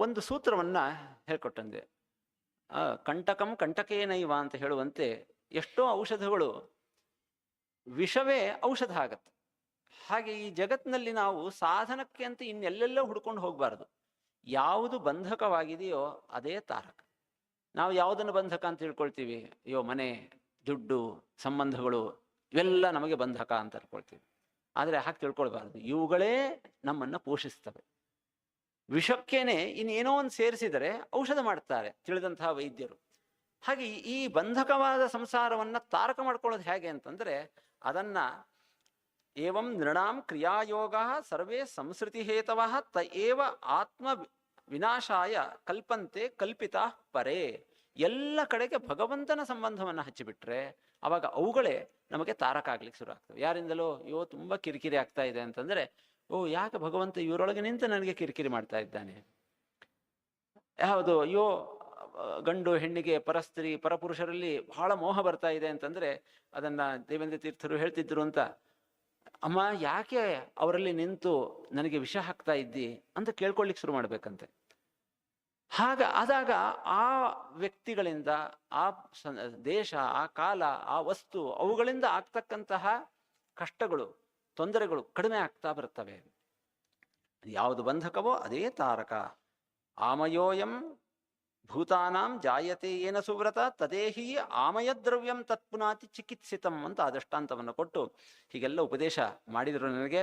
ಒಂದು ಸೂತ್ರವನ್ನ ಹೇಳ್ಕೊಟ್ಟಂದೆ ಕಂಟಕಂ ಕಂಟಕೇನೈವ ಅಂತ ಹೇಳುವಂತೆ ಎಷ್ಟೋ ಔಷಧಗಳು ವಿಷವೇ ಔಷಧ ಆಗತ್ತೆ. ಹಾಗೆ ಈ ಜಗತ್ತಿನಲ್ಲಿ ನಾವು ಸಾಧನಕ್ಕೆ ಅಂತ ಇನ್ನೆಲ್ಲೆಲ್ಲೋ ಹುಡ್ಕೊಂಡು ಹೋಗಬಾರ್ದು. ಯಾವುದು ಬಂಧಕವಾಗಿದೆಯೋ ಅದೇ ತಾರಕ. ನಾವು ಯಾವುದನ್ನು ಬಂಧಕ ಅಂತ ತಿಳ್ಕೊಳ್ತೀವಿ? ಅಯ್ಯೋ, ಮನೆ, ದುಡ್ಡು, ಸಂಬಂಧಗಳು ಇವೆಲ್ಲ ನಮಗೆ ಬಂಧಕ ಅಂತ ತಿಳ್ಕೊಳ್ತೀವಿ. ಆದರೆ ಹಾಗೆ ತಿಳ್ಕೊಳ್ಬಾರ್ದು. ಇವುಗಳೇ ನಮ್ಮನ್ನು ಪೋಷಿಸ್ತವೆ. ವಿಷಕ್ಕೇನೆ ಇನ್ನೇನೋ ಒಂದು ಸೇರಿಸಿದರೆ ಔಷಧ ಮಾಡ್ತಾರೆ ತಿಳಿದಂತಹ ವೈದ್ಯರು. ಹಾಗೆ ಈ- ಬಂಧಕವಾದ ಸಂಸಾರವನ್ನ ತಾರಕ ಮಾಡ್ಕೊಳ್ಳೋದು ಹೇಗೆ ಅಂತಂದ್ರೆ ಅದನ್ನ ಏವಂ ನೃಣಾಂ ಕ್ರಿಯಾಯೋಗ ಸರ್ವೇ ಸಂಸ್ಕೃತಿ ಹೇತವ ತ ಏವ ಆತ್ಮ ವಿನಾಶಾಯ ಕಲ್ಪಂತೆ ಕಲ್ಪಿತ ಪರೇ. ಎಲ್ಲ ಕಡೆಗೆ ಭಗವಂತನ ಸಂಬಂಧವನ್ನು ಹಚ್ಚಿಬಿಟ್ರೆ ಅವಾಗ ಅವುಗಳೇ ನಮಗೆ ತಾರಕ ಆಗ್ಲಿಕ್ಕೆ ಶುರು ಆಗ್ತವೆ. ಯಾರಿಂದಲೋ ಅಯ್ಯೋ, ತುಂಬಾ ಕಿರಿಕಿರಿ ಆಗ್ತಾ ಇದೆ ಅಂತಂದ್ರೆ ಓ, ಯಾಕೆ ಭಗವಂತ ಇವರೊಳಗೆ ನಿಂತು ನನಗೆ ಕಿರಿಕಿರಿ ಮಾಡ್ತಾ ಇದ್ದಾನೆ? ಯಾವುದು, ಅಯ್ಯೋ, ಗಂಡು ಹೆಣ್ಣಿಗೆ ಪರಸ್ತ್ರೀ ಪರಪುರುಷರಲ್ಲಿ ಬಹಳ ಮೋಹ ಬರ್ತಾ ಇದೆ ಅಂತಂದ್ರೆ ಅದನ್ನ ದೇವೇಂದ್ರ ತೀರ್ಥರು ಹೇಳ್ತಿದ್ರು ಅಂತ. ಅಮ್ಮ, ಯಾಕೆ ಅವರಲ್ಲಿ ನಿಂತು ನನಗೆ ವಿಷ ಹಾಕ್ತಾ ಇದ್ದಿ ಅಂತ ಕೇಳ್ಕೊಳ್ಳಿಕ್ ಶುರು ಮಾಡ್ಬೇಕಂತೆ. ಹಾಗ, ಆದಾಗ ಆ ವ್ಯಕ್ತಿಗಳಿಂದ, ಆ ದೇಶ, ಆ ಕಾಲ, ಆ ವಸ್ತು, ಅವುಗಳಿಂದ ಆಗ್ತಕ್ಕಂತಹ ಕಷ್ಟಗಳು ತೊಂದರೆಗಳು ಕಡಿಮೆ ಆಗ್ತಾ ಬರ್ತವೆ ಯಾವುದು ಬಂಧಕವೋ ಅದೇ ತಾರಕ. ಆಮಯೋಯಂ ಭೂತಾನಾಂ ಜಾಯತೆ ಏನ ಸುವ್ರತ ತದೇಹಿ ಆಮಯದ್ರವ್ಯಂ ತತ್ಪುನಾತಿ ಚಿಕಿತ್ಸಿತಂ ಅಂತ ಆ ದೃಷ್ಟಾಂತವನ್ನು ಕೊಟ್ಟು ಹೀಗೆಲ್ಲ ಉಪದೇಶ ಮಾಡಿದರು ನನಗೆ.